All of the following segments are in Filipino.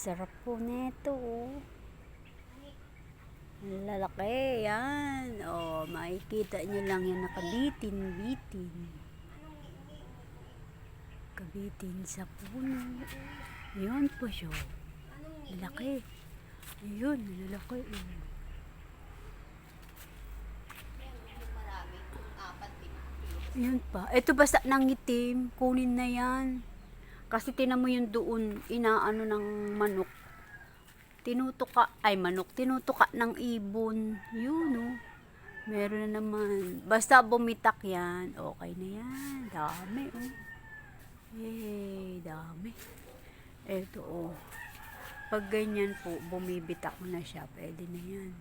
Sarap po neto. oh. Lalaki, yan. O, makikita nyo lang yan nakabitin-bitin. Kabitin sa puno. Yan po siya. Lalaki. Ayun, lalaki. oh. Yun pa. Ito basta ng itim. Kunin na yan. Kasi tinan mo yung doon, inaano ng manok. Tinutuka, ay manok, tinutuka ng ibon. Yun, oh. Meron na naman. Basta bumitak yan, okay na yan. Dami, oh. Yay, dami. Eto, oh. Pag ganyan po, bumibitak na siya, pwede na yan.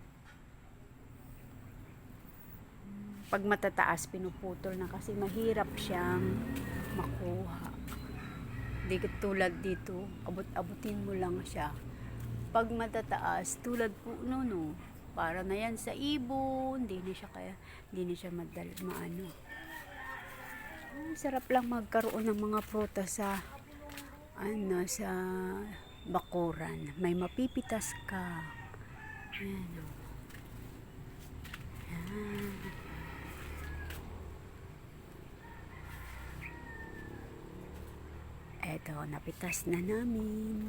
Pag matataas, pinuputol na kasi mahirap siyang makuha. Di tulad dito, abot-abutin mo lang siya. Pag matataas, tulad po no, no, para na yan sa ibon, di na siya kaya, di na siya madal, maano. Ang sarap lang magkaroon ng mga prutas sa, ano, sa bakuran. May mapipitas ka. Ayan, o. Ayan. Eto, napitas na namin.